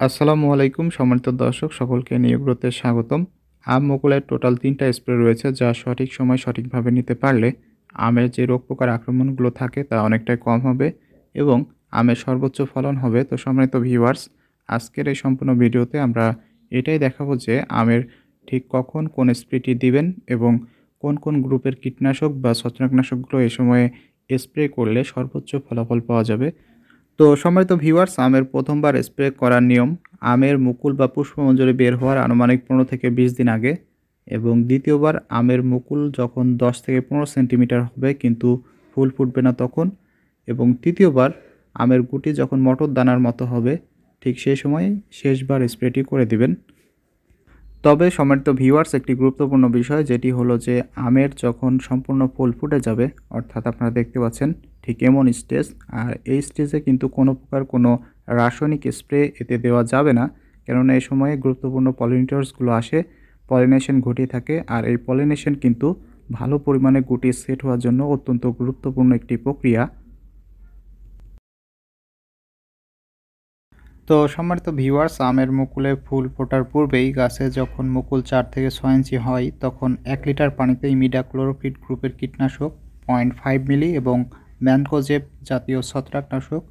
আসসালামু আলাইকুম, সম্মানিত দর্শক, সকলকে নিয়োগ্রতে স্বাগতম। আম মুকুলের টোটাল তিনটা স্প্রে রয়েছে, যা সঠিক সময় সঠিকভাবে নিতে পারলে আমের যে রোগ পোকার আক্রমণগুলো থাকে তা অনেকটাই কম হবে এবং আমের সর্বোচ্চ ফলন হবে। তো সম্মানিত ভিউয়ার্স, আজকের এই সম্পূর্ণ ভিডিওতে আমরা এটাই দেখাবো যে আমের ঠিক কখন কোন স্প্রেটি দিবেন এবং কোন কোন গ্রুপের কীটনাশক বা ছত্রাকনাশকগুলো এই সময়ে স্প্রে করলে সর্বোচ্চ ফলাফল পাওয়া যাবে। তো সম্মানিত ভিউয়ার্স আমের প্রথমবার স্প্রে করার নিয়ম, আমের মুকুল বা পুষ্পমঞ্জরি বের হওয়ার আনুমানিক পনেরো থেকে বিশ দিন আগে এবং দ্বিতীয়বার আমের মুকুল যখন দশ থেকে পনেরো সেন্টিমিটার হবে কিন্তু ফুল ফুটবে না তখন এবং তৃতীয়বার আমের গুটি যখন মটর দানার মতো হবে, ঠিক সেই সময় শেষবার স্প্রেটি করে দিবেন। তবে সম্মানিত ভিউয়ার্স একটি গুরুত্বপূর্ণ বিষয়, যেটি হলো যে আমের যখন সম্পূর্ণ ফুল ফুটে যাবে, অর্থাৎ আপনারা দেখতে পাচ্ছেন ঠিক এমন স্টেজ, আর এই স্টেজে কিন্তু কোনো প্রকার কোনো রাসায়নিক স্প্রে এতে দেওয়া যাবে না। কেননা এই সময়ে গুরুত্বপূর্ণ পলিনেটরসগুলো আসে পলিনেশন ঘটিয়ে থাকে, আর এই পলিনেশন কিন্তু ভালো পরিমাণে গুটি সেট হওয়ার জন্য অত্যন্ত গুরুত্বপূর্ণ একটি প্রক্রিয়া। তো সম্মানিত ভিউয়ার্স আমের মুকুলে ফুল ফোটার পূর্বেই গাছে যখন মুকুল চার থেকে ছয় ইঞ্চি হয়, তখন এক লিটার পানিতে ইমিডা ক্লোরোফিট গ্রুপের কীটনাশক পয়েন্ট ফাইভ মিলি এবং ম্যানকোজেব জাতীয় ছত্রাকনাশক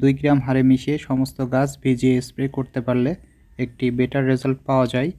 দুই গ্রাম হারে মিশিয়ে সমস্ত গাছ ভিজিয়ে স্প্রে করতে পারলে একটি বেটার রেজাল্ট পাওয়া যায়।